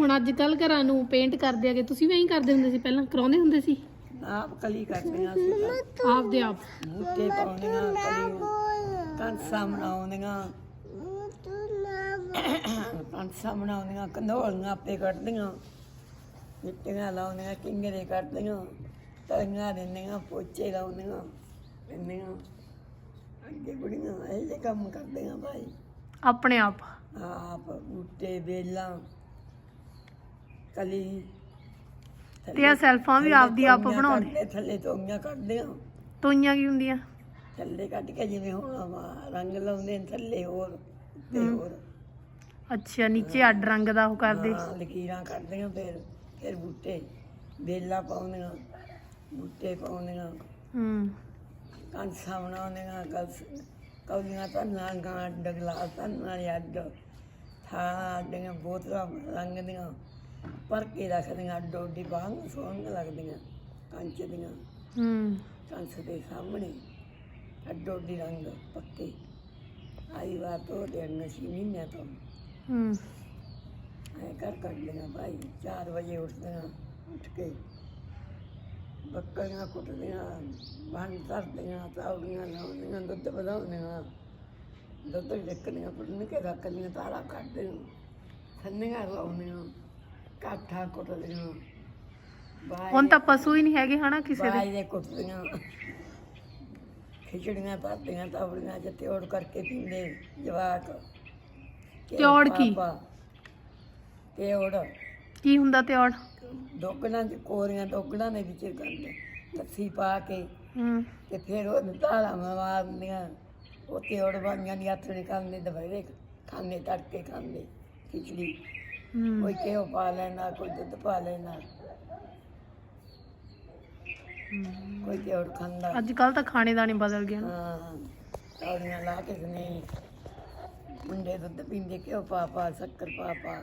ਹੁਣ ਅੱਜ ਕੱਲ ਘਰਾਂ ਨੂੰ ਪੇਂਟ ਕਰਦੇ ਆਗੇ ਤੁਸੀਂ ਵੀ ਐਂ ਕਰਦੇ ਹੁੰਦੇ ਸੀ ਪਹਿਲਾਂ ਕਰਾਉਂਦੇ ਹੁੰਦੇ ਸੀ? ਆਪ ਕਲੀ ਕਰਦੀਆਂ ਸੀ ਆਪਦੇ ਆਪ। ਬੂਟੇ ਪਾਉਂਦੀਆਂ ਕਲੀਆਂ ਕੰਸਾਂ ਬਣਾਉਂਦੀਆਂ। ਕੰਸਾਂ ਬਣਾਉਂਦੀਆਂ ਕੰਧੋਲੀਆਂ ਆਪੇ ਕੱਢਦੀਆਂ ਮਿੱਟੀਆਂ ਲਾਉਂਦੀਆਂ ਕਿੰਗਰੇ ਕੱਢਦੀਆਂ ਤਲੀਆਂ ਦਿੰਦੀਆਂ ਪੋਚੇ ਲਾਉਂਦੀਆਂ ਦਿੰਦੀਆਂ। ਅੱਗੇ ਕੁੜੀਆਂ ਇਹ ਜਿਹੇ ਕੰਮ ਕਰਦੀਆਂ ਭਾਈ। ਆਪਣੇ ਆਪ। ਆਪ ਬੂਟੇ ਵੇਲਾਂ। ਕਲੀ ਤੇ ਆ ਸੈਲਫਾਂ ਵੀ ਆਪਦੀ ਆਪ ਬਣਾਉਂਦੇ। ਕੱਢਦੇ, ਥੱਲੇ ਤੋਈਆਂ ਕੱਢਦੇ ਆ। ਤੋਈਆਂ ਕੀ ਹੁੰਦੀਆਂ? ਥੱਲੇ ਕੱਢ ਕੇ ਜਿਵੇਂ ਹੁਣ ਆਹ ਰੰਗ ਲਾਉਂਦੇ ਨੇ ਥੱਲੇ ਹੋਰ ਤੇ ਹੋਰ। ਅੱਛਾ ਨੀਚੇ ਅੱਡ ਰੰਗ ਦਾ ਉਹ ਕਰਦੇ। ਹਾਂ, ਲਕੀਰਾਂ ਕੱਢਦੀਆਂ ਫਿਰ ਫਿਰ ਬੂਟੇ ਵੇਲਾ ਪਾਉਂਦੀਆਂ ਬੂਟੇ ਪਾਉਂਦੀਆਂ। ਹੂੰ। ਕੰਸਾਂ ਬਣਾਉਂਦੀਆਂ ਕਲਸ ਕੌਲੀਆਂ ਧੰਨਾਂ ਗਾਂ ਡਗਲਾ ਧੰਨਾਂ ਅੱਡ ਥਾਂ ਅੱਡੀਆਂ ਬੋਤਲਾਂ ਰੰਗ ਦੀਆਂ ਭਰ ਕੇ ਰੱਖਦੀਆਂ ਅੱਡੋ ਅੱਡੀ ਬਾਹਰ ਸੋਹਣੀਆਂ ਲੱਗਦੀਆਂ ਕੰਚ ਦੀਆਂ। ਹੂੰ। ਕੰਸ ਦੇ ਸਾਹਮਣੇ ਅੱਡੋ ਅੱਡੀ ਰੰਗ ਪੱਕੇ। ਆਈ ਵਾਰ ਤੋਂ ਦੇ ਨਸ਼ੀ ਮਹੀਨਿਆਂ ਤੋਂ। ਹੂੰ। ਐ ਕਰ ਕੱਢਦੀਆਂ ਭਾਈ 4 ਵਜੇ ਉੱਠਦੀਆਂ ਉੱਠ ਕੇ ਬੱਕਰੀਆਂ ਕੁੱਟਦੀਆਂ ਬੰਨ ਧਰਦੀਆਂ ਤਾਉੜੀਆਂ ਲਾਉਂਦੀਆਂ ਦੁੱਧ ਵਧਾਉਂਦੀਆਂ। ਦੁੱਧ ਡੱਕਦੀਆਂ ਪੁੱਟਣ ਕੇ ਰੱਖਦੀਆਂ ਤਾਲਾ ਕੱਢਦੀਆਂ ਸੰਨੀਆਂ ਲਾਉਂਦੀਆਂ। ਕਾਠਾ ਕੁੱਟਦੀਆਂ। ਹੁਣ ਤਾਂ ਪਸ਼ੂ ਹੀ ਨਹੀਂ ਹੈਗੇ ਹਨਾ ਕਿਸੇ ਦੇ। ਬਾਈ ਦੇ ਕੁੱਟਦੀਆਂ। ਖਿਚੜੀਆਂ ਧਰਦੀਆਂ ਤਾਉੜੀਆਂ ਚ ਤਿਉੜ ਕਰਕੇ ਪੀਂਦੇ ਜਵਾਕ। ਤਿਉੜ ਕੀ? ਤਿਉੜ। ਕੀ ਹੁੰਦਾ ਤੇ ਔੜ ਚ ਕੋਰੀਆਂ ਦੋਗਣਾ ਦੇ ਵਿੱਚ ਕਰਦੇ ਲੱਸੀ ਪਾ ਕੇ ਹੂੰ। ਤੇ ਫਿਰ ਉਹ ਧਾਰਾਂ ਮਾਰਦੀਆਂ ਉਹ ਤਿਉੜ ਬਾਈਆਂ ਦੀ ਹੱਥੜੀ ਖਾਂਦੇ ਦੁਪਹਿਰੇ ਖਾਂਦੇ ਤੜਕੇ ਖਾਂਦੇ ਖਿਚੜੀ। ਕੋਈ ਘਿਓ ਪਾ ਲੈਣਾ ਕੋਈ ਦੁੱਧ ਪਾ ਲੈਣਾ। ਕੋਈ ਤਿਉੜ ਖਾਂਦਾ। ਅੱਜ ਕੱਲ ਤਾਂ ਖਾਣੇ ਦਾਣੇ ਬਦਲ ਗਏ ਨਾ। ਹਾਂ ਤੌੜੀਆਂ ਲਾ ਕੇ ਨੇ। ਮੁੰਡੇ ਦੁੱਧ ਪੀਂਦੇ ਘਿਓ ਪਾ ਪਾ ਸ਼ੱਕਰ ਪਾ ਪਾ